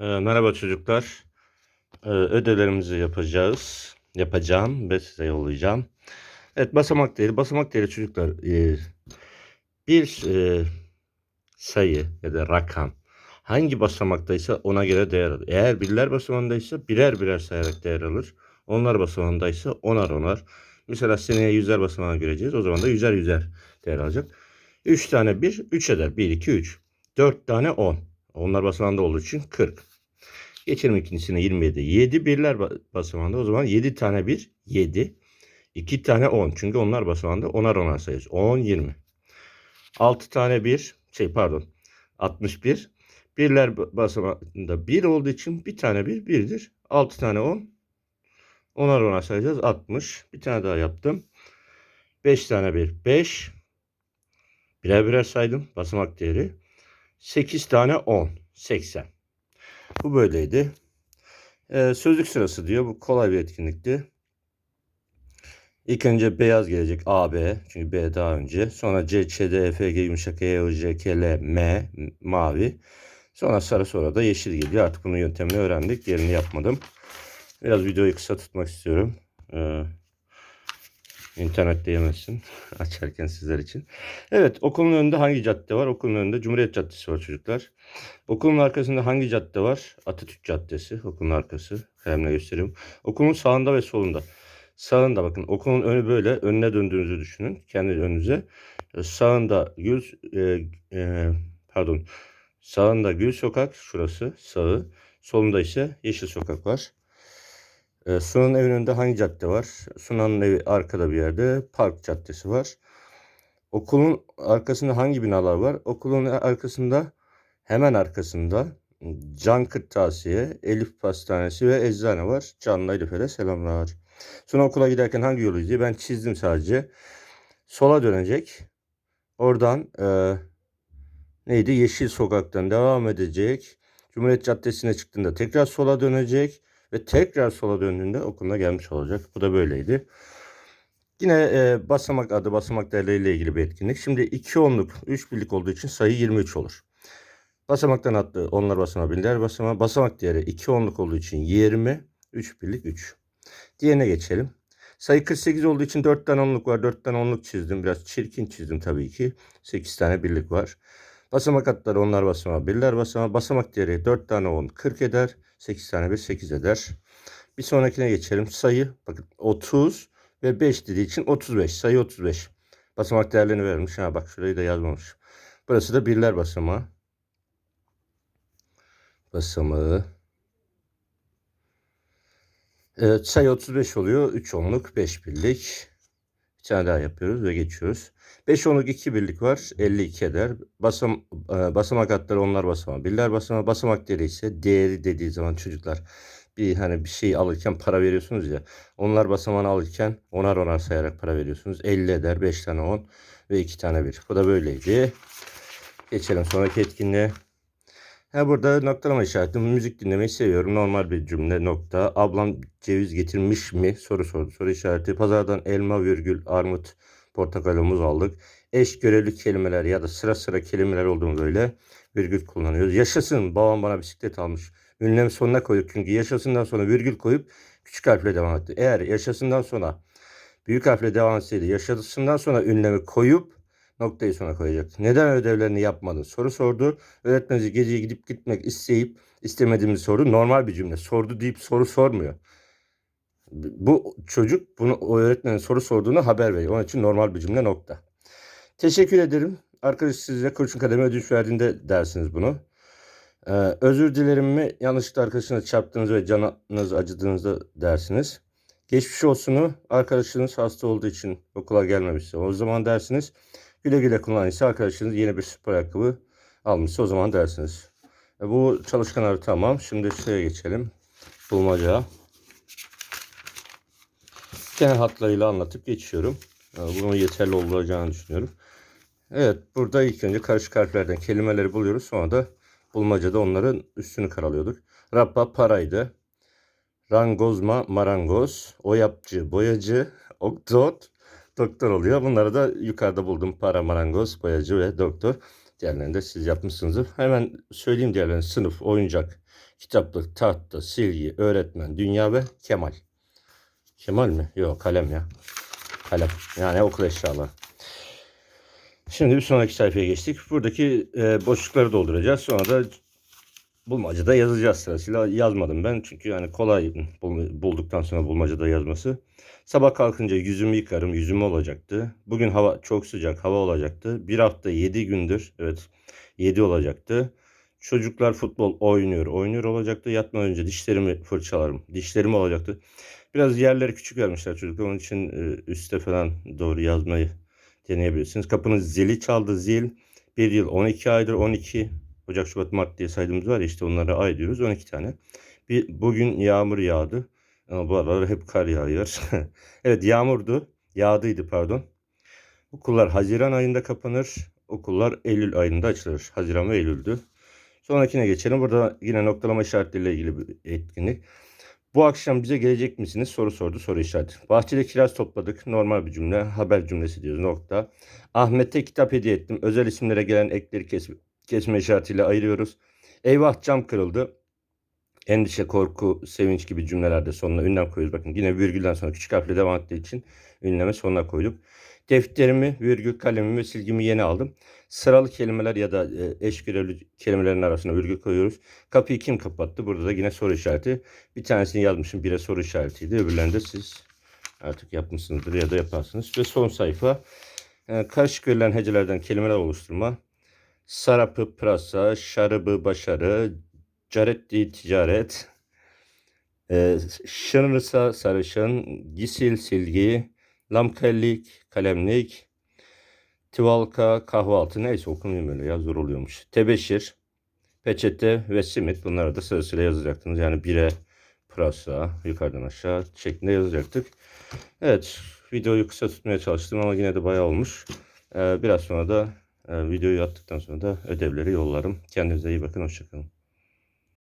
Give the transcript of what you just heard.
Ee, merhaba çocuklar. Ee, ödevlerimizi yapacağız. Yapacağım ve size yollayacağım. Evet basamak değeri. Basamak değeri çocuklar e, bir e, sayı ya da rakam hangi basamaktaysa ona göre değer alır. Eğer birler basamağındaysa birer birer sayarak değer alır. Onlar basamağındaysa onar onar. Mesela seneye yüzler basamağına göreceğiz. O zaman da yüzer yüzer değer alacak. 3 tane 1, 3 eder. 1, 2, 3. 4 tane 10. Onlar basamağında olduğu için 40. Geçelim ikincisine 27. 7 birler ba- basamağında. O zaman 7 tane 1 7. 2 tane 10. Çünkü onlar basamağında onar onar sayıyoruz. 10 20. 6 tane 1 şey pardon 61. Birler ba- basamağında 1 olduğu için bir tane 1 1'dir. 6 tane 10. Onar onar sayacağız. 60. Bir tane daha yaptım. 5 tane 1 5. Birer birer saydım. Basamak değeri. 8 tane 10. 80. Bu böyleydi. Ee, sözlük sırası diyor. Bu kolay bir etkinlikti. İlk önce beyaz gelecek A, B. Çünkü B daha önce. Sonra C, Ç, D, F, G, yumuşak E, I, J, K, L, M, mavi. Sonra sarı sonra da yeşil geliyor. Artık bunun yöntemini öğrendik. Yerini yapmadım. Biraz videoyu kısa tutmak istiyorum. Ee, internette yemesin. Açarken sizler için. Evet okulun önünde hangi cadde var? Okulun önünde Cumhuriyet Caddesi var çocuklar. Okulun arkasında hangi cadde var? Atatürk Caddesi. Okulun arkası. Kalemle gösteriyorum. Okulun sağında ve solunda. Sağında bakın okulun önü böyle önüne döndüğünüzü düşünün. Kendi önünüze. E, Sağında Gül e, e, pardon. Sağında Gül Sokak şurası sağı. Solunda ise Yeşil Sokak var. E, Sunan'ın evinin önünde hangi cadde var? Sunan'ın evi arkada bir yerde. Park Caddesi var. Okulun arkasında hangi binalar var? Okulun arkasında hemen arkasında Can Kırtasiye, Elif Pastanesi ve eczane var. Can'la Elif'e de selamlar. Sonra okula giderken hangi yolu izliyor? Ben çizdim sadece. Sola dönecek. Oradan e, neydi? Yeşil Sokak'tan devam edecek. Cumhuriyet Caddesi'ne çıktığında tekrar sola dönecek. Ve tekrar sola döndüğünde okuluna gelmiş olacak. Bu da böyleydi. Yine e, basamak adı basamak değerleriyle ilgili bir etkinlik. Şimdi 2 onluk 3 birlik olduğu için sayı 23 olur. Basamaktan attı onlar basamağı birler basamağı. Basamak değeri 2 onluk olduğu için 20. 3 birlik 3. Diğerine geçelim. Sayı 48 olduğu için 4 tane onluk var. 4 tane onluk çizdim. Biraz çirkin çizdim tabii ki. 8 tane birlik var. Basamak atları onlar basamağı birler basamağı. Basamak değeri 4 tane 10 40 eder. 8 tane 1 8 eder. Bir sonrakine geçelim. Sayı bakın 30 ve 5 dediği için 35. Sayı 35. Basamak değerlerini vermiş. Ha bak şurayı da yazmamış. Burası da birler basamağı. Basamağı. Evet, sayı 35 oluyor. 3 onluk 5 birlik. Bir tane daha yapıyoruz ve geçiyoruz. 5 onluk 2 birlik var. 52 eder. Basam, e, basamak atları onlar basamağı. Birler basamağı. Basamak değeri ise değeri dediği zaman çocuklar bir hani bir şey alırken para veriyorsunuz ya. Onlar basamağını alırken onar onar sayarak para veriyorsunuz. 50 eder. 5 tane 10 ve 2 tane 1. Bu da böyleydi. Geçelim sonraki etkinliğe. Ha burada noktalama işareti. Müzik dinlemeyi seviyorum. Normal bir cümle nokta. Ablam ceviz getirmiş mi? Soru sordu. Soru işareti. Pazardan elma, virgül, armut, portakal, muz aldık. Eş görevli kelimeler ya da sıra sıra kelimeler olduğunu böyle virgül kullanıyoruz. Yaşasın babam bana bisiklet almış. Ünlemi sonuna koyduk çünkü yaşasından sonra virgül koyup küçük harfle devam etti. Eğer yaşasından sonra büyük harfle devam etseydi yaşasından sonra ünlemi koyup noktayı sona koyacak. Neden ödevlerini yapmadın? Soru sordu. Öğretmeniz geceye gidip gitmek isteyip istemediğimiz soru normal bir cümle. Sordu deyip soru sormuyor. Bu çocuk bunu o öğretmenin soru sorduğunu haber veriyor. Onun için normal bir cümle nokta. Teşekkür ederim. Arkadaş size kurşun kademe ödünç verdiğinde dersiniz bunu. Ee, özür dilerim mi? Yanlışlıkla arkadaşınız çarptınız ve canınız acıdığınızda dersiniz. Geçmiş olsunu arkadaşınız hasta olduğu için okula gelmemişse o zaman dersiniz. Güle güle kullanın ise arkadaşınız yeni bir spor ayakkabı almışsa o zaman dersiniz. E, bu çalışkanları tamam. Şimdi şuraya geçelim. Bulmaca. Genel hatlarıyla anlatıp geçiyorum. E, Bunun yeterli olacağını düşünüyorum. Evet burada ilk önce karışık harflerden kelimeleri buluyoruz. Sonra da bulmacada onların üstünü karalıyorduk. Rabba paraydı. Rangozma marangoz. Oyapçı boyacı. Oktot doktor oluyor. Bunları da yukarıda buldum. Para, marangoz, boyacı ve doktor. Diğerlerini de siz yapmışsınızdır. Hemen söyleyeyim diğerlerini. Sınıf, oyuncak, kitaplık, tahta, silgi, öğretmen, dünya ve Kemal. Kemal mi? Yok kalem ya. Kalem. Yani okul eşyaları. Şimdi bir sonraki sayfaya geçtik. Buradaki e, boşlukları dolduracağız. Sonra da bulmacada yazacağız sırasıyla. Yazmadım ben çünkü yani kolay bul- bulduktan sonra bulmacada yazması. Sabah kalkınca yüzümü yıkarım. Yüzüm olacaktı. Bugün hava çok sıcak. Hava olacaktı. Bir hafta 7 gündür. Evet 7 olacaktı. Çocuklar futbol oynuyor. Oynuyor olacaktı. Yatmadan önce dişlerimi fırçalarım. Dişlerim olacaktı. Biraz yerleri küçük vermişler çocuklar. Onun için e, üste falan doğru yazmayı deneyebilirsiniz. Kapının zili çaldı. Zil bir yıl 12 aydır 12 Ocak, Şubat, Mart diye saydığımız var ya işte onlara ay diyoruz 12 tane. Bir, bugün yağmur yağdı. Ama bu aralar hep kar yağıyor. evet yağmurdu. Yağdıydı pardon. Okullar Haziran ayında kapanır. Okullar Eylül ayında açılır. Haziran ve Eylül'dü. Sonrakine geçelim. Burada yine noktalama işaretleriyle ilgili bir etkinlik. Bu akşam bize gelecek misiniz? Soru sordu soru işareti. Bahçede kiraz topladık. Normal bir cümle. Haber cümlesi diyoruz. Nokta. Ahmet'e kitap hediye ettim. Özel isimlere gelen ekleri kes, kesme işaretiyle ayırıyoruz. Eyvah cam kırıldı. Endişe, korku, sevinç gibi cümlelerde sonuna ünlem koyuyoruz. Bakın yine virgülden sonra küçük harfle devam ettiği için ünleme sonuna koyduk. Defterimi, virgül, kalemimi ve silgimi yeni aldım. Sıralı kelimeler ya da e, eş kelimelerin arasına virgül koyuyoruz. Kapıyı kim kapattı? Burada da yine soru işareti. Bir tanesini yazmışım. Bire soru işaretiydi. Öbürlerini siz artık yapmışsınızdır ya da yaparsınız. Ve son sayfa. E, karışık verilen hecelerden kelimeler oluşturma. Sarapı, prasa, şarabı, başarı, caretti, ticaret. E, şınırsa, sarışın, gisil, silgi, lamkellik, kalemlik, Tivalka, kahvaltı neyse okumayayım öyle ya zor oluyormuş. Tebeşir, peçete ve simit bunları da sırasıyla yazacaktınız. Yani bire, pırasa, yukarıdan aşağı şeklinde yazacaktık. Evet videoyu kısa tutmaya çalıştım ama yine de bayağı olmuş. Ee, biraz sonra da videoyu attıktan sonra da ödevleri yollarım. Kendinize iyi bakın hoşçakalın.